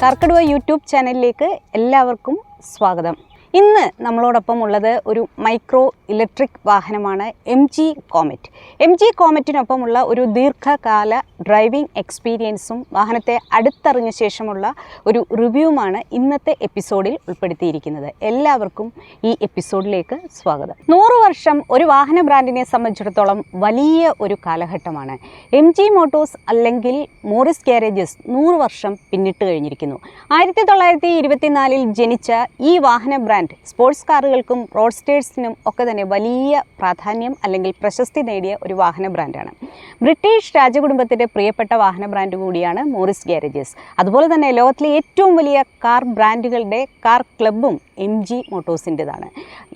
കാർക്കടുവ YouTube ചാനലിലേക്ക് എല്ലാവർക്കും സ്വാഗതം. ഇന്ന് നമ്മളോടൊപ്പം ഉള്ളത് ഒരു മൈക്രോ ഇലക്ട്രിക് വാഹനമാണ് M G Comet. M G കോമറ്റിനൊപ്പമുള്ള ഒരു ദീർഘകാല ഡ്രൈവിംഗ് എക്സ്പീരിയൻസും വാഹനത്തെ അടുത്തറിഞ്ഞ ശേഷമുള്ള ഒരു റിവ്യൂമാണ് ഇന്നത്തെ എപ്പിസോഡിൽ ഉൾപ്പെടുത്തിയിരിക്കുന്നത്. എല്ലാവർക്കും ഈ എപ്പിസോഡിലേക്ക് സ്വാഗതം. നൂറ് വർഷം ഒരു വാഹന ബ്രാൻഡിനെ സംബന്ധിച്ചിടത്തോളം വലിയ ഒരു കാലഘട്ടമാണ്. എം ജി മോട്ടോഴ്സ് അല്ലെങ്കിൽ മോറിസ് ഗ്യാരേജസ് നൂറ് വർഷം പിന്നിട്ട് കഴിഞ്ഞിരിക്കുന്നു. ആയിരത്തി തൊള്ളായിരത്തി ഇരുപത്തിനാലിൽ ജനിച്ച ഈ വാഹന ബ്രാൻഡ് സ്പോർട്സ് കാറുകൾക്കും റോഡ്സ്റ്റേഴ്സിനും ഒക്കെ തന്നെ വലിയ പ്രാധാന്യം അല്ലെങ്കിൽ പ്രശസ്തി നേടിയ ഒരു വാഹന ബ്രാൻഡാണ്. ബ്രിട്ടീഷ് രാജകുടുംബത്തിന്റെ പ്രിയപ്പെട്ട വാഹന ബ്രാൻഡ് കൂടിയാണ് മോറിസ് ഗ്യാരേജസ് അതുപോലെ തന്നെ ലോകത്തിലെ ഏറ്റവും വലിയ കാർ ബ്രാൻഡുകളുടെ കാർ ക്ലബ്ബും എം ജി മോട്ടോഴ്സിന്റെതാണ്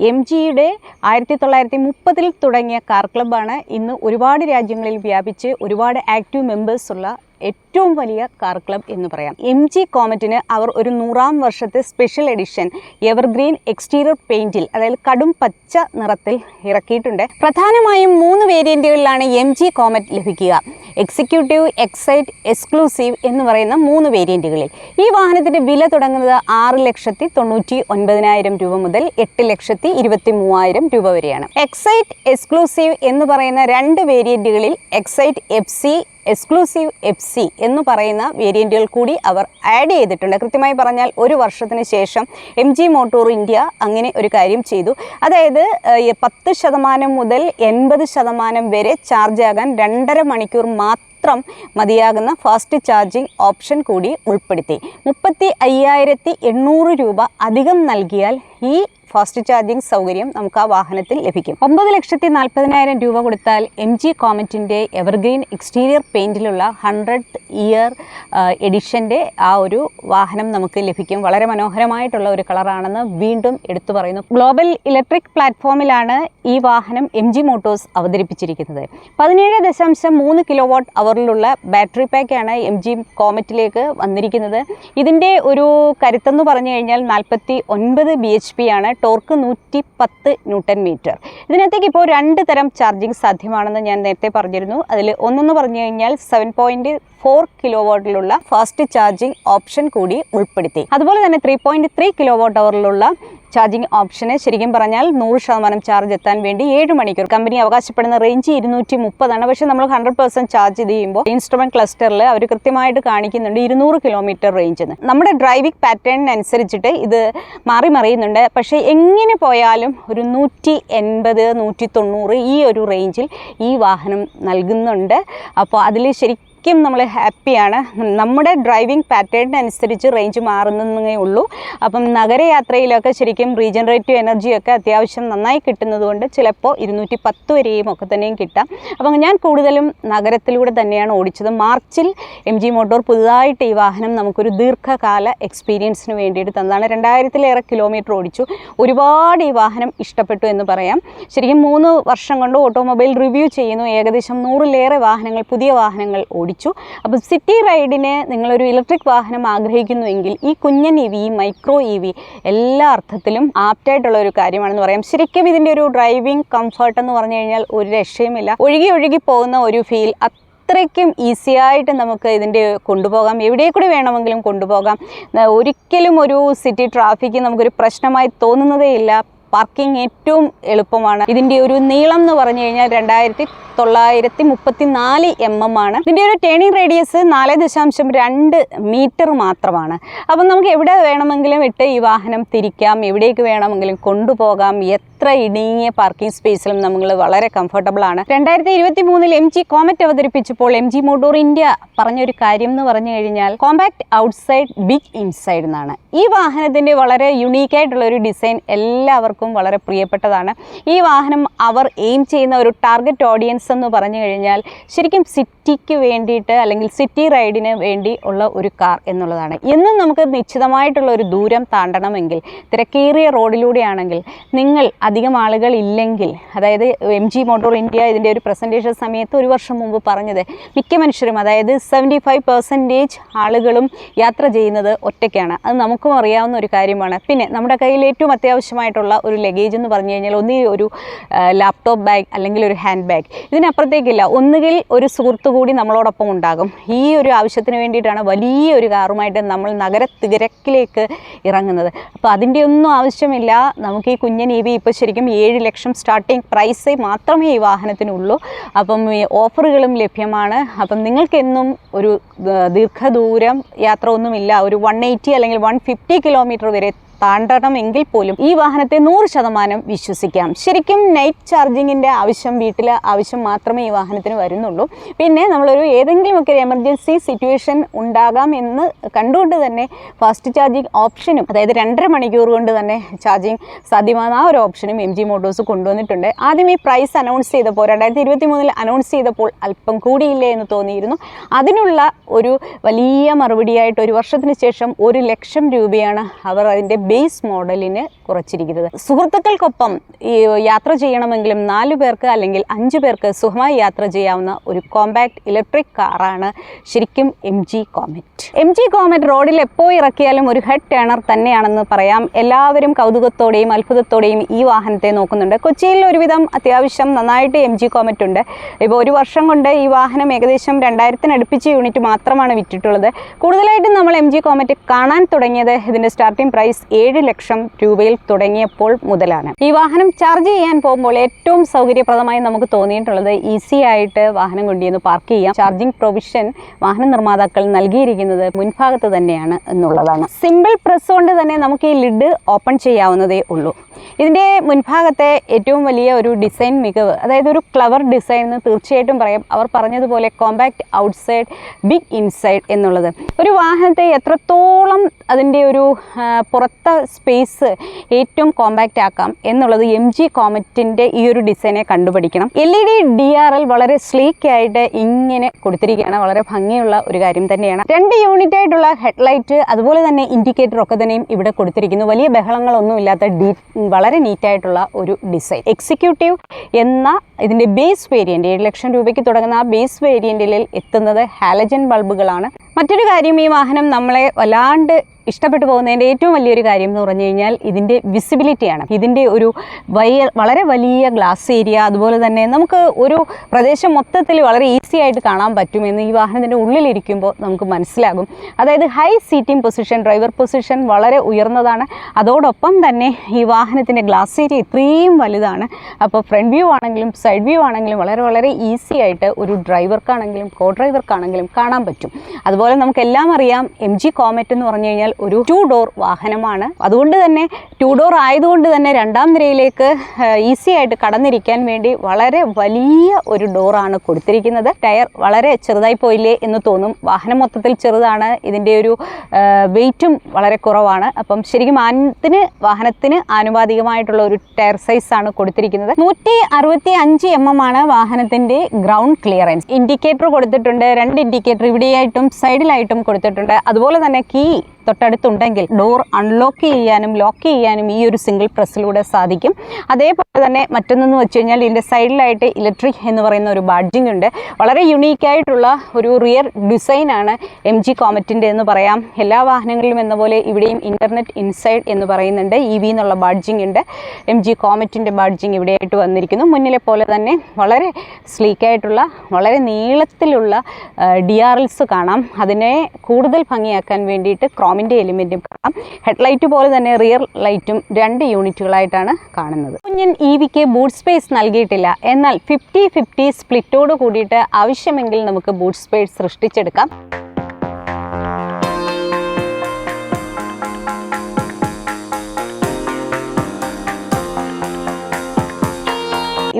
എം ജിയുടെ ആയിരത്തി തൊള്ളായിരത്തി മുപ്പതിൽ തുടങ്ങിയ കാർ ക്ലബ്ബാണ് ഇന്ന് ഒരുപാട് രാജ്യങ്ങളിൽ വ്യാപിച്ച് ഒരുപാട് ആക്റ്റീവ് മെമ്പേഴ്സ് ഉള്ള ഏറ്റവും വലിയ കാർ ക്ലബ് എന്ന് പറയാം. എം ജി കോമറ്റിന് അവർ ഒരു നൂറാം വർഷത്തെ സ്പെഷ്യൽ എഡിഷൻ എവർഗ്രീൻ എക്സ്റ്റീരിയർ പെയിന്റിൽ അതായത് കടും പച്ച നിറത്തിൽ ഇറക്കിയിട്ടുണ്ട്. പ്രധാനമായും മൂന്ന് വേരിയന്റുകളിലാണ് എം ജി കോമറ്റ് ലഭിക്കുക. എക്സിക്യൂട്ടീവ് എക്സൈറ്റ് എക്സ്ക്ലൂസീവ് എന്ന് പറയുന്ന മൂന്ന് വേരിയന്റുകളിൽ ഈ വാഹനത്തിന്റെ വില തുടങ്ങുന്നത് ആറ് ലക്ഷത്തി തൊണ്ണൂറ്റി ഒൻപതിനായിരം രൂപ മുതൽ എട്ട് ലക്ഷത്തി ഇരുപത്തി മൂവായിരം രൂപ വരെയാണ്. എക്സൈറ്റ് എക്സ്ക്ലൂസീവ് എന്ന് പറയുന്ന രണ്ട് വേരിയന്റുകളിൽ excite F C exclusive F C എന്ന് പറയുന്ന വേരിയന്റുകൾ കൂടി അവർ ആഡ് ചെയ്തിട്ടുണ്ട്. കൃത്യമായി പറഞ്ഞാൽ ഒരു വർഷത്തിന് ശേഷം എം ജി മോട്ടോർ ഇന്ത്യ അങ്ങനെ ഒരു കാര്യം ചെയ്തു. അതായത് പത്ത് ശതമാനം മുതൽ എൺപത് ശതമാനം വരെ ചാർജ് ആകാൻ രണ്ടര മണിക്കൂർ മാത്രം മതിയാകുന്ന ഫാസ്റ്റ് ചാർജിംഗ് ഓപ്ഷൻ കൂടി ഉൾപ്പെടുത്തി. മുപ്പത്തി അയ്യായിരത്തി എണ്ണൂറ് രൂപ അധികം നൽകിയാൽ ഈ ഫാസ്റ്റ് ചാർജിംഗ് സൗകര്യം നമുക്ക് ആ വാഹനത്തിൽ ലഭിക്കും. ഒമ്പത് ലക്ഷത്തി നാൽപ്പതിനായിരം രൂപ കൊടുത്താൽ എം ജി കോമറ്റിന്റെ എവർഗ്രീൻ എക്സ്റ്റീരിയർ പെയിന്റിലുള്ള ഹൺഡ്രഡ് ഇയർ എഡിഷന്റെ ആ ഒരു വാഹനം നമുക്ക് ലഭിക്കും. വളരെ മനോഹരമായിട്ടുള്ള ഒരു കളറാണെന്ന് വീണ്ടും എടുത്തു പറയുന്നു. ഗ്ലോബൽ ഇലക്ട്രിക് പ്ലാറ്റ്ഫോമിലാണ് ഈ വാഹനം എം ജി മോട്ടോഴ്സ് അവതരിപ്പിച്ചിരിക്കുന്നത്. പതിനേഴ് ദശാംശം മൂന്ന് കിലോ വാട്ട് അവറിലുള്ള ബാറ്ററി പാക്കാണ് എം ജി കോമറ്റിലേക്ക് വന്നിരിക്കുന്നത്. ഇതിന്റെ ഒരു കരുത്തെന്ന് പറഞ്ഞു കഴിഞ്ഞാൽ നാൽപ്പത്തി ഒൻപത് ബി എച്ച് പി ആണ്. ടോർക്ക് നൂറ്റി പത്ത് ന്യൂട്ടൺ മീറ്റർ. ഇതിനകത്തേക്ക് ഇപ്പോൾ രണ്ട് തരം ചാർജിങ് സാധ്യമാണെന്ന് ഞാൻ നേരത്തെ പറഞ്ഞിരുന്നു. അതിൽ ഒന്നെന്ന് പറഞ്ഞു കഴിഞ്ഞാൽ സെവൻ പോയിന്റ് ഫോർ കിലോ വാട്ടിലുള്ള ഫാസ്റ്റ് ചാർജിങ് ഓപ്ഷൻ കൂടി ഉൾപ്പെടുത്തി. അതുപോലെ തന്നെ three point three kilo watt അവറിലുള്ള charging ഓപ്ഷന് ശരിക്കും പറഞ്ഞാൽ നൂറ് ശതമാനം ചാർജ് എത്താൻ വേണ്ടി ഏഴ് മണിക്കൂർ. കമ്പനി അവകാശപ്പെടുന്ന റേഞ്ച് ഇരുന്നൂറ്റി മുപ്പതാണ്. പക്ഷേ നമ്മൾ ഹൺഡ്രഡ് പെർസെന്റ് ചാർജ് ചെയ്യുമ്പോൾ ഇൻസ്ട്രുമെന്റ് ക്ലസ്റ്ററിൽ അവർ കൃത്യമായിട്ട് കാണിക്കുന്നുണ്ട് ഇരുന്നൂറ് കിലോമീറ്റർ റേഞ്ച് എന്ന് നമ്മുടെ ഡ്രൈവിംഗ് പാറ്റേണിനനുസരിച്ചിട്ട് ഇത് മാറി മറിയുന്നുണ്ട്. പക്ഷേ എങ്ങനെ പോയാലും ഒരു നൂറ്റി എൺപത് നൂറ്റി തൊണ്ണൂറ് ഈ ഒരു റേഞ്ചിൽ ഈ വാഹനം നൽകുന്നുണ്ട്. അപ്പോൾ അതിൽ ശരിക്കും ശരിക്കും നമ്മൾ ഹാപ്പിയാണ്. നമ്മുടെ ഡ്രൈവിംഗ് പാറ്റേണിനനുസരിച്ച് റേഞ്ച് മാറുന്നതേ ഉള്ളൂ. അപ്പം നഗരയാത്രയിലൊക്കെ ശരിക്കും റീജനറേറ്റീവ് എനർജിയൊക്കെ അത്യാവശ്യം നന്നായി കിട്ടുന്നതുകൊണ്ട് ചിലപ്പോൾ ഇരുന്നൂറ്റി പത്ത് വരെയും ഒക്കെ തന്നെയും കിട്ടാം. അപ്പം ഞാൻ കൂടുതലും നഗരത്തിലൂടെ തന്നെയാണ് ഓടിച്ചത്. മാർച്ചിൽ എം ജി മോട്ടോർ പുതുതായിട്ട് ഈ വാഹനം നമുക്കൊരു ദീർഘകാല എക്സ്പീരിയൻസിന് വേണ്ടിയിട്ട് തന്നതാണ്. രണ്ടായിരത്തിലേറെ കിലോമീറ്റർ ഓടിച്ചു. ഒരുപാട് ഈ വാഹനം ഇഷ്ടപ്പെട്ടു എന്ന് പറയാം. ശരിക്കും മൂന്ന് വർഷം കൊണ്ട് ഓട്ടോമൊബൈൽ റിവ്യൂ ചെയ്യുന്നു. ഏകദേശം നൂറിലേറെ വാഹനങ്ങൾ പുതിയ വാഹനങ്ങൾ ഓടിച്ചു. അപ്പം സിറ്റി റൈഡിന് നിങ്ങളൊരു ഇലക്ട്രിക് വാഹനം ആഗ്രഹിക്കുന്നുവെങ്കിൽ ഈ കുഞ്ഞൻ E V micro E V എല്ലാ അർത്ഥത്തിലും ആപ്റ്റായിട്ടുള്ള ഒരു കാര്യമാണെന്ന് പറയാം. ശരിക്കും ഇതിന്റെ ഒരു ഡ്രൈവിംഗ് കംഫർട്ട് എന്ന് പറഞ്ഞു കഴിഞ്ഞാൽ ഒരു രക്ഷയുമില്ല. ഒഴുകി ഒഴുകി പോകുന്ന ഒരു ഫീൽ അത്രയ്ക്കും ഈസിയായിട്ട് നമുക്ക് ഇതിന്റെ കൊണ്ടുപോകാം. എവിടെ കൂടി വേണമെങ്കിലും കൊണ്ടുപോകാം. ഒരിക്കലും ഒരു സിറ്റി ട്രാഫിക്ക് നമുക്കൊരു പ്രശ്നമായി തോന്നുന്നതേയില്ല. പാർക്കിംഗ് ഏറ്റവും എളുപ്പമാണ്. ഇതിന്റെ ഒരു നീളം എന്ന് പറഞ്ഞു കഴിഞ്ഞാൽ രണ്ടായിരത്തി തൊള്ളായിരത്തി മുപ്പത്തി നാല് എം എം ആണ്. ഇതിന്റെ ഒരു ടേണിംഗ് റേഡിയസ് നാല് ദശാംശം രണ്ട് മീറ്റർ മാത്രമാണ്. അപ്പം നമുക്ക് എവിടെ വേണമെങ്കിലും ഇട്ട് ഈ വാഹനം തിരിക്കാം എവിടേക്ക് വേണമെങ്കിലും കൊണ്ടുപോകാം എത്ര ഇടുങ്ങിയ പാർക്കിംഗ് സ്പേസിലും നമ്മൾ വളരെ കംഫർട്ടബിൾ ആണ്. രണ്ടായിരത്തി ഇരുപത്തി മൂന്നിൽ എം ജി കോമറ്റ് അവതരിപ്പിച്ചപ്പോൾ എം ജി മോട്ടോർ ഇന്ത്യ പറഞ്ഞൊരു കാര്യം എന്ന് പറഞ്ഞു കഴിഞ്ഞാൽ കോമ്പാക്ട് ഔട്ട്സൈഡ് ബിഗ് ഇൻസൈഡ് എന്നാണ്. ഈ വാഹനത്തിന്റെ വളരെ യുണീക്ക് ആയിട്ടുള്ള ഒരു ഡിസൈൻ എല്ലാവർക്കും വളരെ പ്രിയപ്പെട്ടതാണ്. ഈ വാഹനം അവർ എയിം ചെയ്യുന്ന ഒരു ടാർഗറ്റ് ഓഡിയൻസ് എന്ന് പറഞ്ഞു കഴിഞ്ഞാൽ ശരിക്കും സിറ്റിക്ക് വേണ്ടിയിട്ട് അല്ലെങ്കിൽ സിറ്റി റൈഡിന് വേണ്ടി ഉള്ള ഒരു കാർ എന്നുള്ളതാണ്. എന്നും നമുക്ക് നിശ്ചിതമായിട്ടുള്ള ഒരു ദൂരം താണ്ടണമെങ്കിൽ തിരക്കേറിയ റോഡിലൂടെയാണെങ്കിൽ നിങ്ങൾ അധികം ആളുകൾ ഇല്ലെങ്കിൽ അതായത് എം ജി മോട്ടോർ ഇന്ത്യ ഇതിന്റെ ഒരു പ്രസന്റേഷൻ സമയത്ത് ഒരു വർഷം മുമ്പ് പറഞ്ഞത് മിക്ക മനുഷ്യരും അതായത് സെവന്റി ഫൈവ് പെർസെന്റേജ് ആളുകളും യാത്ര ചെയ്യുന്നത് ഒറ്റയ്ക്കാണ്. അത് നമുക്കും അറിയാവുന്ന ഒരു കാര്യമാണ്. പിന്നെ നമ്മുടെ കയ്യിൽ ഏറ്റവും അത്യാവശ്യമായിട്ടുള്ള ഒരു ലഗേജ് എന്ന് പറഞ്ഞു കഴിഞ്ഞാൽ ഒന്നീ ഒരു ലാപ്ടോപ്പ് ബാഗ് അല്ലെങ്കിൽ ഒരു ഹാൻഡ് ബാഗ് ഇതിനപ്പുറത്തേക്കില്ല ഒന്നുകിൽ ഒരു സുഹൃത്തു കൂടി നമ്മളോടൊപ്പം ഉണ്ടാകും. ഈ ഒരു ആവശ്യത്തിന് വേണ്ടിയിട്ടാണ് വലിയ ഒരു കാറുമായിട്ട് നമ്മൾ നഗര തിരക്കിലേക്ക് ഇറങ്ങുന്നത്. അപ്പോൾ അതിന്റെ ഒന്നും ആവശ്യമില്ല. നമുക്ക് ഈ കുഞ്ഞൻ ഇ ഇപ്പോൾ ശരിക്കും ഏഴ് ലക്ഷം സ്റ്റാർട്ടിങ് പ്രൈസ് മാത്രമേ ഈ വാഹനത്തിനുള്ളൂ. അപ്പം ഓഫറുകളും ലഭ്യമാണ്. അപ്പം നിങ്ങൾക്കെന്നും ഒരു ദീർഘദൂരം യാത്ര ഒന്നുമില്ല. ഒരു വൺ എയ്റ്റി അല്ലെങ്കിൽ വൺ ഫിഫ്റ്റി കിലോമീറ്റർ വരെ താണ്ടണമെങ്കിൽ പോലും ഈ വാഹനത്തെ നൂറ് ശതമാനം വിശ്വസിക്കാം. ശരിക്കും നൈറ്റ് ചാർജിങ്ങിന്റെ ആവശ്യം വീട്ടിൽ ആവശ്യം മാത്രമേ ഈ വാഹനത്തിന് വരുന്നുള്ളൂ. പിന്നെ നമ്മളൊരു ഏതെങ്കിലുമൊക്കെ ഒരു എമർജൻസി സിറ്റുവേഷൻ ഉണ്ടാകാം എന്ന് കണ്ടുകൊണ്ട് തന്നെ ഫാസ്റ്റ് ചാർജിങ് ഓപ്ഷനും അതായത് രണ്ടര മണിക്കൂർ കൊണ്ട് തന്നെ ചാർജിങ് സാധ്യമാകുന്ന ആ ഒരു ഓപ്ഷനും എം ജി മോട്ടോഴ്സ് കൊണ്ടുവന്നിട്ടുണ്ട്. ആദ്യം ഈ പ്രൈസ് അനൗൺസ് ചെയ്തപ്പോൾ രണ്ടായിരത്തി ഇരുപത്തി മൂന്നിൽ അനൗൺസ് ചെയ്തപ്പോൾ അല്പം കൂടിയില്ലേ എന്ന് തോന്നിയിരുന്നു. അതിനുള്ള ഒരു വലിയ മറുപടിയായിട്ട് ഒരു വർഷത്തിന് ശേഷം ഒരു ലക്ഷം രൂപയാണ് അവർ അതിന്റെ ബേസ് മോഡലിന് കുറച്ചിരിക്കുന്നത്. സുഹൃത്തുക്കൾക്കൊപ്പം യാത്ര ചെയ്യണമെങ്കിലും നാല് പേർക്ക് അല്ലെങ്കിൽ അഞ്ച് പേർക്ക് സുഖമായി യാത്ര ചെയ്യാവുന്ന ഒരു കോമ്പാക്ട് ഇലക്ട്രിക് കാറാണ് ശരിക്കും M G Comet M G Comet റോഡിൽ എപ്പോൾ ഇറക്കിയാലും ഒരു ഹെഡ് ടേണർ തന്നെയാണെന്ന് പറയാം. എല്ലാവരും കൗതുകത്തോടെയും അത്ഭുതത്തോടെയും ഈ വാഹനത്തെ നോക്കുന്നുണ്ട്. കൊച്ചിയിൽ ഒരുവിധം അത്യാവശ്യം നന്നായിട്ട് എം ജി കോമറ്റ് ഉണ്ട്. ഇപ്പോൾ ഒരു വർഷം കൊണ്ട് ഈ വാഹനം ഏകദേശം രണ്ടായിരത്തിന് അടുപ്പിച്ച് യൂണിറ്റ് മാത്രമാണ് വിറ്റിട്ടുള്ളത്. കൂടുതലായിട്ടും നമ്മൾ എം ജി കോമറ്റ് കാണാൻ തുടങ്ങിയത് ഇതിന്റെ സ്റ്റാർട്ടിംഗ് പ്രൈസ് ഏഴ് ലക്ഷം രൂപയിൽ തുടങ്ങിയപ്പോൾ മുതലാണ്. ഈ വാഹനം ചാർജ് ചെയ്യാൻ പോകുമ്പോൾ ഏറ്റവും സൗകര്യപ്രദമായി നമുക്ക് തോന്നിയിട്ടുള്ളത് ഈസി ആയിട്ട് വാഹനം കൊണ്ടുവന്ന് പാർക്ക് ചെയ്യാം. ചാർജിംഗ് പ്രൊവിഷൻ വാഹന നിർമ്മാതാക്കൾ നൽകിയിരിക്കുന്നത് മുൻഭാഗത്ത് തന്നെയാണ് എന്നുള്ളതാണ്. സിമ്പിൾ പ്രസ് കൊണ്ട് തന്നെ നമുക്ക് ഈ ലിഡ് ഓപ്പൺ ചെയ്യാവുന്നതേ ഉള്ളൂ. ഇതിന്റെ മുൻഭാഗത്തെ ഏറ്റവും വലിയ ഒരു ഡിസൈൻ മികവ് അതായത് ഒരു ക്ലവർ ഡിസൈൻ എന്ന് തീർച്ചയായിട്ടും പറയാം. അവർ പറഞ്ഞതുപോലെ കോമ്പാക്റ്റ് ഔട്ട്സൈഡ് ബിഗ് ഇൻസൈഡ് എന്നുള്ളത്. ഒരു വാഹനത്തെ എത്രത്തോളം അതിന്റെ ഒരു ആ, പുറത്തെ സ്പേസ് ഏറ്റവും കോമ്പാക്റ്റ് ആക്കാം എന്നുള്ളത് എം ജി കോമറ്റിന്റെ ഈ ഒരു ഡിസൈനെ കണ്ടുപിടിക്കണം. L E D D R L വളരെ സ്ലീക്ക് ആയിട്ട് ഇങ്ങനെ കൊടുത്തിരിക്കുകയാണ്. വളരെ ഭംഗിയുള്ള ഒരു കാര്യം തന്നെയാണ്. രണ്ട് യൂണിറ്റ് ആയിട്ടുള്ള ഹെഡ്ലൈറ്റ് അതുപോലെ തന്നെ ഇൻഡിക്കേറ്റർ ഒക്കെ തന്നെയും ഇവിടെ കൊടുത്തിരിക്കുന്നു. വലിയ ബഹളങ്ങളൊന്നും ഇല്ലാത്ത ഡീ വളരെ നീറ്റായിട്ടുള്ള ഒരു ഡിസൈൻ എക്സിക്യൂട്ടീവ് എന്ന ഇതിന്റെ ബേസ് വേരിയന്റ് ഏഴ് ലക്ഷം രൂപയ്ക്ക് തുടങ്ങുന്ന ആ ബേസ് വേരിയന്റിൽ എത്തുന്നത് ഹാലജൻ ബൾബുകളാണ് മറ്റൊരു കാര്യം ഈ വാഹനം നമ്മളെ വല്ലാണ്ട് ഇഷ്ടപ്പെട്ടു പോകുന്നതിന്റെ ഏറ്റവും വലിയൊരു കാര്യം എന്ന് പറഞ്ഞു കഴിഞ്ഞാൽ ഇതിന്റെ വിസിബിലിറ്റിയാണ് ഇതിന്റെ ഒരു വലിയ വളരെ വലിയ ഗ്ലാസ് ഏരിയ അതുപോലെ തന്നെ നമുക്ക് ഒരു പ്രദേശം മൊത്തത്തിൽ വളരെ ഈസി ആയിട്ട് കാണാൻ പറ്റുമെന്ന് ഈ വാഹനത്തിന്റെ ഉള്ളിലിരിക്കുമ്പോൾ നമുക്ക് മനസ്സിലാകും. അതായത് high seating position driver position വളരെ ഉയർന്നതാണ്. അതോടൊപ്പം തന്നെ ഈ വാഹനത്തിന്റെ ഗ്ലാസ് ഏരിയ ഇത്രയും വലുതാണ്. അപ്പോൾ ഫ്രണ്ട് വ്യൂ ആണെങ്കിലും സൈഡ് വ്യൂ ആണെങ്കിലും വളരെ വളരെ ഈസി ആയിട്ട് ഒരു ഡ്രൈവർക്കാണെങ്കിലും കോ ഡ്രൈവർക്കാണെങ്കിലും കാണാൻ പറ്റും. അതുപോലെ നമുക്കെല്ലാം അറിയാം എം ജി കോമറ്റ് എന്ന് പറഞ്ഞു കഴിഞ്ഞാൽ ഒരു ടു ഡോർ വാഹനമാണ്. അതുകൊണ്ട് തന്നെ ടു ഡോർ ആയതുകൊണ്ട് തന്നെ രണ്ടാം നിരയിലേക്ക് ഈസി ആയിട്ട് കടന്നിരിക്കാൻ വേണ്ടി വളരെ വലിയ ഒരു ഡോറാണ് കൊടുത്തിരിക്കുന്നത്. ടയർ വളരെ ചെറുതായി പോയില്ലേ എന്ന് തോന്നും. വാഹനം മൊത്തത്തിൽ ചെറുതാണ്. ഇതിന്റെ ഒരു വെയിറ്റും വളരെ കുറവാണ്. അപ്പം ശരിക്കും ആനത്തിന് വാഹനത്തിന് ആനുപാതികമായിട്ടുള്ള ഒരു ടയർ സൈസ് ആണ് കൊടുത്തിരിക്കുന്നത്. നൂറ്റി അറുപത്തി അഞ്ച് എം എം ആണ് വാഹനത്തിന്റെ ഗ്രൗണ്ട് ക്ലിയറൻസ് ഇൻഡിക്കേറ്റർ കൊടുത്തിട്ടുണ്ട്. രണ്ട് ഇൻഡിക്കേറ്റർ ഇവിടെയായിട്ടും സൈഡിലായിട്ടും കൊടുത്തിട്ടുണ്ട്. അതുപോലെ തന്നെ കീ തൊട്ടടുത്തുണ്ടെങ്കിൽ ഡോർ അൺലോക്ക് ചെയ്യാനും ലോക്ക് ചെയ്യാനും ഈ ഒരു സിംഗിൾ പ്രസ്സിലൂടെ സാധിക്കും. അതേപോലെ തന്നെ മറ്റൊന്നെന്ന് വെച്ച് കഴിഞ്ഞാൽ ഇതിന്റെ സൈഡിലായിട്ട് ഇലക്ട്രിക് എന്ന് പറയുന്ന ഒരു ബാഡ്ജിങ് ഉണ്ട്. വളരെ യുണീക്കായിട്ടുള്ള ഒരു റിയർ ഡിസൈനാണ് എം ജി കോമറ്റിന്റെ എന്ന് പറയാം. എല്ലാ വാഹനങ്ങളിലും എന്ന പോലെ ഇവിടെയും ഇന്റർനെറ്റ് ഇൻസൈഡ് എന്ന് പറയുന്നുണ്ട്. ഇ വി എന്നുള്ള ബാഡ്ജിങ് ഉണ്ട്. എം ജി കോമറ്റിന്റെ ബാഡ്ജിങ് ഇവിടെയായിട്ട് വന്നിരിക്കുന്നു. മുന്നിലെ പോലെ തന്നെ വളരെ സ്ലീക്കായിട്ടുള്ള വളരെ നീളത്തിലുള്ള ഡി ആർ എൽസ് കാണാം. അതിനെ കൂടുതൽ ഭംഗിയാക്കാൻ വേണ്ടിയിട്ട് ക്രോമിന്റെ എലിമെന്റും കാണാം. ഹെഡ്ലൈറ്റ് പോലെ തന്നെ റിയർ ലൈറ്റും രണ്ട് യൂണിറ്റുകളായിട്ടാണ് കാണുന്നത്. കുഞ്ഞൻ ഇ വിക്ക് ബൂട്ട് സ്പേസ് നൽകിയിട്ടില്ല. എന്നാൽ ഫിഫ്റ്റി ഫിഫ്റ്റി സ്പ്ലിറ്റോട് കൂടിയിട്ട് ആവശ്യമെങ്കിൽ നമുക്ക് ബൂട്ട് സ്പേസ് സൃഷ്ടിച്ചെടുക്കാം.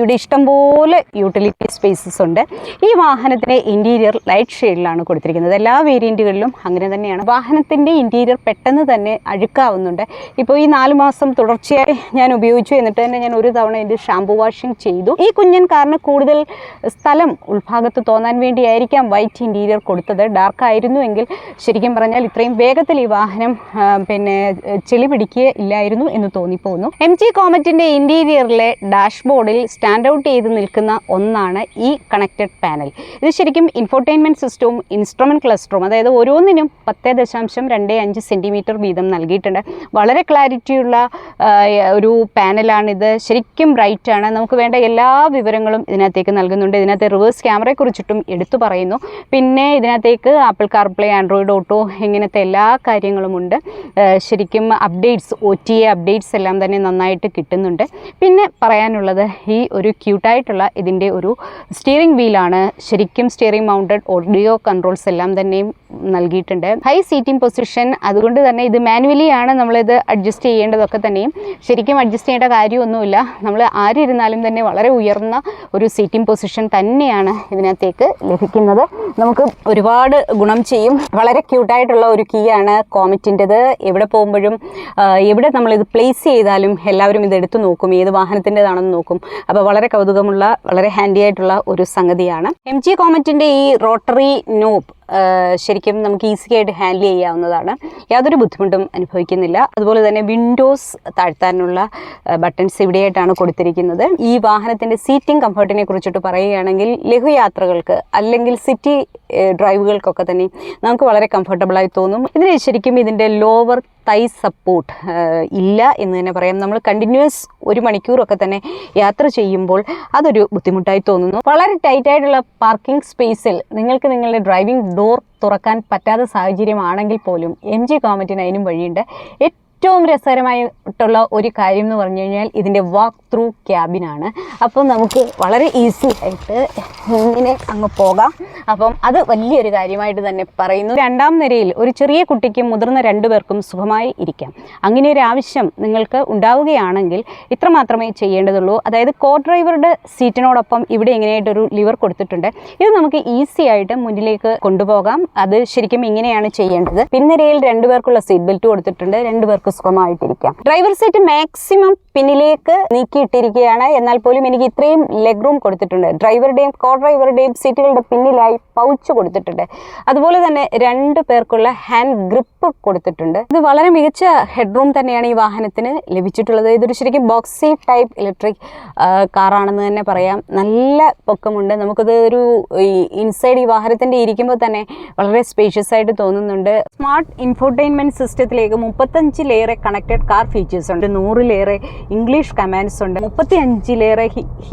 ഇവിടെ ഇഷ്ടംപോലെ യൂട്ടിലിറ്റി സ്പേസസ് ഉണ്ട്. ഈ വാഹനത്തിന് ഇന്റീരിയർ ലൈറ്റ് ഷെയ്ഡിലാണ് കൊടുത്തിരിക്കുന്നത്. എല്ലാ വേരിയന്റുകളിലും അങ്ങനെ തന്നെയാണ്. വാഹനത്തിന്റെ ഇന്റീരിയർ പെട്ടെന്ന് തന്നെ അഴുക്കാവുന്നുണ്ട്. ഇപ്പോൾ ഈ നാല് മാസം തുടർച്ചയായി ഞാൻ ഉപയോഗിച്ചു. എന്നിട്ട് തന്നെ ഞാൻ ഒരു തവണ ഇത് ഷാംപൂ വാഷിംഗ് ചെയ്തു. ഈ കുഞ്ഞൻ കാറിന് കൂടുതൽ സ്ഥലം ഉൾഭാഗത്ത് തോന്നാൻ വേണ്ടിയായിരിക്കാം വൈറ്റ് ഇന്റീരിയർ കൊടുത്തത്. ഡാർക്ക് ആയിരുന്നുവെങ്കിൽ ശരിക്കും പറഞ്ഞാൽ ഇത്രയും വേഗത്തിൽ ഈ വാഹനം പിന്നെ ചെളി പിടിക്കുക ഇല്ലായിരുന്നു എന്ന് തോന്നിപ്പോകുന്നു എം ജി കോമറ്റിന്റെ ഇന്റീരിയറിലെ ഡാഷ്ബോർഡിൽ സ്റ്റാൻഡ് ഔട്ട് ചെയ്ത് നിൽക്കുന്ന ഒന്നാണ് ഈ കണക്റ്റഡ് പാനൽ ഇത് ശരിക്കും ഇൻഫോർടൈൻമെന്റ് സിസ്റ്റവും ഇൻസ്ട്രുമെന്റ് ക്ലസ്റ്ററും അതായത് ഓരോന്നിനും പത്ത് ദശാംശം രണ്ട് അഞ്ച് സെന്റിമീറ്റർ വീതം നൽകിയിട്ടുണ്ട്. വളരെ ക്ലാരിറ്റിയുള്ള ഒരു പാനലാണിത് ശരിക്കും ബ്രൈറ്റ് ആണ്. നമുക്ക് വേണ്ട എല്ലാ വിവരങ്ങളും ഇതിനകത്തേക്ക് നൽകുന്നുണ്ട്. ഇതിനകത്ത് റിവേഴ്സ് ക്യാമറയെക്കുറിച്ചിട്ടും എടുത്തു പറയുന്നു. പിന്നെ ഇതിനകത്തേക്ക് ആപ്പിൾ കാർപ്ലേ ആൻഡ്രോയിഡ് ഓട്ടോ ഇങ്ങനത്തെ എല്ലാ കാര്യങ്ങളുമുണ്ട്. ശരിക്കും updates O T A updates എല്ലാം തന്നെ നന്നായിട്ട് കിട്ടുന്നുണ്ട്. പിന്നെ പറയാനുള്ളത് ഈ ഒരു ക്യൂട്ടായിട്ടുള്ള ഇതിന്റെ ഒരു സ്റ്റിയറിംഗ് വീലാണ് ശരിക്കും സ്റ്റിയറിംഗ് മൗണ്ടഡ് ഓഡിയോ കൺട്രോൾസ് എല്ലാം തന്നെയും നൽകിയിട്ടുണ്ട്. ഹൈ സീറ്റിംഗ് പൊസിഷൻ അതുകൊണ്ട് തന്നെ ഇത് മാനുവലി ആണ് നമ്മളിത് അഡ്ജസ്റ്റ് ചെയ്യേണ്ടതൊക്കെ തന്നെയും. ശരിക്കും അഡ്ജസ്റ്റ് ചെയ്യേണ്ട കാര്യമൊന്നുമില്ല. നമ്മൾ ആരിരുന്നാലും തന്നെ വളരെ ഉയർന്ന ഒരു സീറ്റിംഗ് പൊസിഷൻ തന്നെയാണ് ഇതിനകത്തേക്ക് ലഭിക്കുന്നത്. നമുക്ക് ഒരുപാട് ഗുണം ചെയ്യും. വളരെ ക്യൂട്ടായിട്ടുള്ള ഒരു കീ ആണ് കോമറ്റിന്റെത് എവിടെ പോകുമ്പോഴും എവിടെ നമ്മളിത് പ്ലേസ് ചെയ്താലും എല്ലാവരും ഇത് എടുത്തു നോക്കും. ഏത് വാഹനത്തിന്റെതാണെന്ന് നോക്കും. അപ്പോൾ വളരെ കൗതുകമുള്ള വളരെ ഹാൻഡി ആയിട്ടുള്ള ഒരു സംഗതിയാണ്. എം ജി കോമറ്റിന്റെ ഈ റോട്ടറി നോബ് ശരിക്കും നമുക്ക് ഈസി ആയിട്ട് ഹാൻഡിൽ ചെയ്യാവുന്നതാണ്. യാതൊരു ബുദ്ധിമുട്ടും അനുഭവിക്കുന്നില്ല. അതുപോലെ തന്നെ വിൻഡോസ് താഴ്ത്താനുള്ള ബട്ടൺസ് ഇവിടെയായിട്ടാണ് കൊടുത്തിരിക്കുന്നത്. ഈ വാഹനത്തിന്റെ സീറ്റിംഗ് കംഫർട്ടിനെ കുറിച്ചിട്ട് പറയുകയാണെങ്കിൽ ലഘുയാത്രകൾക്ക് അല്ലെങ്കിൽ സിറ്റി ഡ്രൈവുകൾക്കൊക്കെ തന്നെ നമുക്ക് വളരെ കംഫർട്ടബിളായി തോന്നും. ഇതിന് ശരിക്കും ഇതിന്റെ ലോവർ തൈ സപ്പോർട്ട് ഇല്ല എന്ന് തന്നെ പറയാം. നമ്മൾ കണ്ടിന്യൂസ് ഒരു മണിക്കൂറൊക്കെ തന്നെ യാത്ര ചെയ്യുമ്പോൾ അതൊരു ബുദ്ധിമുട്ടായി തോന്നുന്നു. വളരെ ടൈറ്റ് ആയിട്ടുള്ള പാർക്കിംഗ് സ്പേസിൽ നിങ്ങൾക്ക് നിങ്ങളുടെ ഡ്രൈവിംഗ് ഡോർ തുറക്കാൻ പറ്റാത്ത സാഹചര്യമാണെങ്കിൽ പോലും എം ജി കോമറ്റിന് അതിനും വഴിയുണ്ട്. ഏറ്റവും രസകരമായിട്ടുള്ള ഒരു കാര്യം എന്ന് പറഞ്ഞു കഴിഞ്ഞാൽ ഇതിന്റെ വാക്ക് ത്രൂ ക്യാബിനാണ് അപ്പം നമുക്ക് വളരെ ഈസി ആയിട്ട് ഇങ്ങനെ അങ്ങ് പോകാം. അപ്പം അത് വലിയൊരു കാര്യമായിട്ട് തന്നെ പറയുന്നു. രണ്ടാം നിരയിൽ ഒരു ചെറിയ കുട്ടിക്കും മുതിർന്ന രണ്ടു പേർക്കും സുഖമായി ഇരിക്കാം. അങ്ങനെ ഒരു ആവശ്യം നിങ്ങൾക്ക് ഉണ്ടാവുകയാണെങ്കിൽ ഇത്ര മാത്രമേ ചെയ്യേണ്ടതുള്ളൂ. അതായത് കോ ഡ്രൈവറുടെ സീറ്റിനോടൊപ്പം ഇവിടെ ഇങ്ങനെയായിട്ടൊരു ലിവർ കൊടുത്തിട്ടുണ്ട്. ഇത് നമുക്ക് ഈസി ആയിട്ട് മുന്നിലേക്ക് കൊണ്ടുപോകാം. അത് ശരിക്കും ഇങ്ങനെയാണ് ചെയ്യേണ്ടത്. പിൻനിരയിൽ രണ്ടുപേർക്കുള്ള സീറ്റ് ബെൽറ്റ് കൊടുത്തിട്ടുണ്ട്. രണ്ടുപേർക്ക് സുഖമായിട്ടിരിക്കാം. ഡ്രൈവർ സീറ്റ് മാക്സിമം പിന്നിലേക്ക് നീക്കിയിട്ടിരിക്കുകയാണ്. എന്നാൽ പോലും എനിക്ക് ഇത്രയും ലെഗ് റൂം കൊടുത്തിട്ടുണ്ട്. ഡ്രൈവറുടെയും കോ ഡ്രൈവറുടെയും സീറ്റുകളുടെ പിന്നിലായി പൗച്ച് കൊടുത്തിട്ടുണ്ട്. അതുപോലെ തന്നെ രണ്ട് പേർക്കുള്ള ഹാൻഡ് ഗ്രിപ്പ് കൊടുത്തിട്ടുണ്ട്. ഇത് വളരെ മികച്ച ഹെഡ് റൂം തന്നെയാണ് ഈ വാഹനത്തിന് ലഭിച്ചിട്ടുള്ളത്. ഇതൊരു ശരിക്കും ബോക്സി ടൈപ്പ് ഇലക്ട്രിക് കാറാണെന്ന് തന്നെ പറയാം. നല്ല പൊക്കമുണ്ട്. നമുക്കത് ഒരു ഇൻസൈഡ് ഈ വാഹനത്തിന്റെ ഇരിക്കുമ്പോൾ തന്നെ വളരെ സ്പേഷ്യസ് ആയിട്ട് തോന്നുന്നുണ്ട്. സ്മാർട്ട് ഇൻഫോർടൈൻമെന്റ് സിസ്റ്റത്തിലേക്ക് മുപ്പത്തഞ്ചിലേറെ കണക്റ്റഡ് കാർ ഫീച്ചേഴ്സ് ഉണ്ട് നൂറിലേറെ ഇംഗ്ലീഷ് കമാൻഡ്സ് ഉണ്ട് മുപ്പത്തി അഞ്ചിലേറെ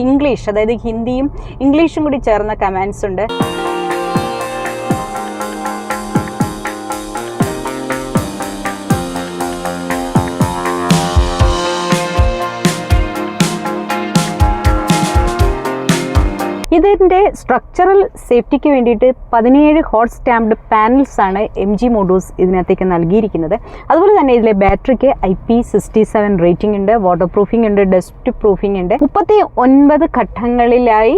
ഇംഗ്ലീഷ് അതായത് ഹിന്ദിയും ഇംഗ്ലീഷും കൂടി ചേർന്ന കമാൻഡ്സ് ഉണ്ട്. ഇതിന്റെ സ്ട്രക്ചറൽ സേഫ്റ്റിക്ക് വേണ്ടിയിട്ട് പതിനേഴ് ഹോട്ട് സ്റ്റാമ്പ്ഡ് പാനൽസ് ആണ് എം ജി മോഡൂസ് ഇതിനകത്തേക്ക് നൽകിയിരിക്കുന്നത്. അതുപോലെ തന്നെ ഇതിലെ ബാറ്ററിക്ക് I P sixty seven rating ഉണ്ട് വാട്ടർ പ്രൂഫിംഗ് ഉണ്ട് ഡസ്റ്റ് പ്രൂഫിംഗ് ഉണ്ട്. മുപ്പത്തി ഒൻപത് ഘട്ടങ്ങളിലായി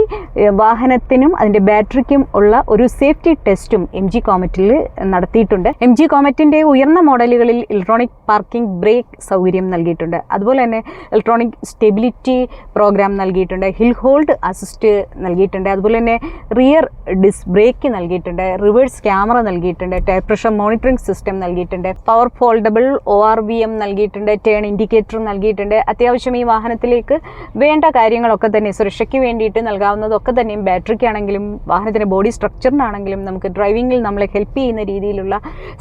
വാഹനത്തിനും അതിന്റെ ബാറ്ററിക്കും ഉള്ള ഒരു സേഫ്റ്റി ടെസ്റ്റും എം ജി കോമറ്റിൽ നടത്തിയിട്ടുണ്ട്. എം ജി കോമറ്റിന്റെ ഉയർന്ന മോഡലുകളിൽ ഇലക്ട്രോണിക് പാർക്കിംഗ് ബ്രേക്ക് സൗകര്യം നൽകിയിട്ടുണ്ട്. അതുപോലെ തന്നെ ഇലക്ട്രോണിക് സ്റ്റെബിലിറ്റി പ്രോഗ്രാം നൽകിയിട്ടുണ്ട്. ഹിൽ ഹോൾഡ് അസിസ്റ്റ് നൽകിയിട്ടുണ്ട്. അതുപോലെ തന്നെ റിയർ ഡിസ് ബ്രേക്ക് നൽകിയിട്ടുണ്ട് റിവേഴ്സ് ക്യാമറ നൽകിയിട്ടുണ്ട് ടയർ പ്രഷർ മോണിറ്ററിംഗ് സിസ്റ്റം നൽകിയിട്ടുണ്ട് power foldable O R V M നൽകിയിട്ടുണ്ട് ടേൺ ഇൻഡിക്കേറ്റർ നൽകിയിട്ടുണ്ട്. അത്യാവശ്യം ഈ വാഹനത്തിലേക്ക് വേണ്ട കാര്യങ്ങളൊക്കെ തന്നെ സുരക്ഷയ്ക്ക് വേണ്ടിയിട്ട് നൽകാവുന്നതൊക്കെ തന്നെയും ബാറ്ററിക്കാണെങ്കിലും വാഹനത്തിന്റെ ബോഡി സ്ട്രക്ചറിനാണെങ്കിലും നമുക്ക് ഡ്രൈവിങ്ങിൽ നമ്മളെ ഹെൽപ്പ് ചെയ്യുന്ന രീതിയിലുള്ള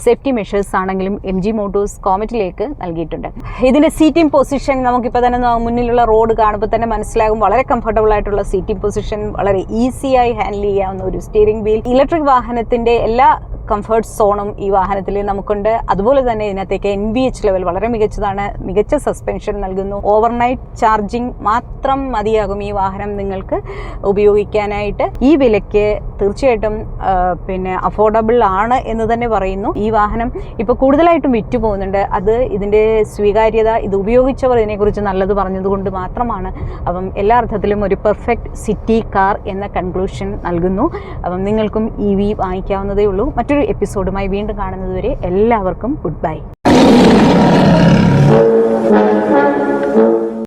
സേഫ്റ്റി മെഷേഴ്സ് ആണെങ്കിലും എം ജി മോട്ടോഴ്സ് കോമറ്റിലേക്ക് നൽകിയിട്ടുണ്ട്. ഇതിന്റെ സീറ്റിംഗ് പൊസിഷൻ നമുക്കിപ്പോൾ തന്നെ മുന്നിലുള്ള റോഡ് കാണുമ്പോൾ തന്നെ മനസ്സിലാകും വളരെ കംഫർട്ടബിൾ ആയിട്ടുള്ള സീറ്റിംഗ് പൊസിഷൻ വളരെ ഈസിയായി ഹാൻഡിൽ ചെയ്യാവുന്ന ഒരു സ്റ്റിയറിംഗ് വീൽ ഇലക്ട്രിക് വാഹനത്തിന്റെ എല്ലാ കംഫർട്ട് സോണും ഈ വാഹനത്തിൽ നമുക്കുണ്ട്. അതുപോലെ തന്നെ ഇതിനകത്തേക്ക് എൻ ബി എച്ച് ലെവൽ വളരെ മികച്ചതാണ്. മികച്ച സസ്പെൻഷൻ നൽകുന്നു. ഓവർനൈറ്റ് ചാർജിങ് മാത്രം മതിയാകും ഈ വാഹനം നിങ്ങൾക്ക് ഉപയോഗിക്കാനായിട്ട്. ഈ വിലയ്ക്ക് തീർച്ചയായിട്ടും പിന്നെ അഫോർഡബിൾ ആണ് എന്ന് തന്നെ പറയുന്നു. ഈ വാഹനം ഇപ്പോൾ കൂടുതലായിട്ടും വിറ്റു പോകുന്നുണ്ട് അത് ഇതിന്റെ സ്വീകാര്യത ഇത് ഉപയോഗിച്ചവർ ഇതിനെക്കുറിച്ച് നല്ലത് പറഞ്ഞതുകൊണ്ട് മാത്രമാണ്. അപ്പം എല്ലാ അർത്ഥത്തിലും ഒരു പെർഫെക്റ്റ് സിറ്റി കാർ എന്ന കൺക്ലൂഷൻ നൽകുന്നു. അപ്പം നിങ്ങൾക്കും ഇ വി വാങ്ങിക്കാവുന്നതേ ഉള്ളൂ. മറ്റൊരു എപ്പിസോഡുമായി വീണ്ടും കാണുന്നതുവരെ എല്ലാവർക്കും ഗുഡ് ബൈ.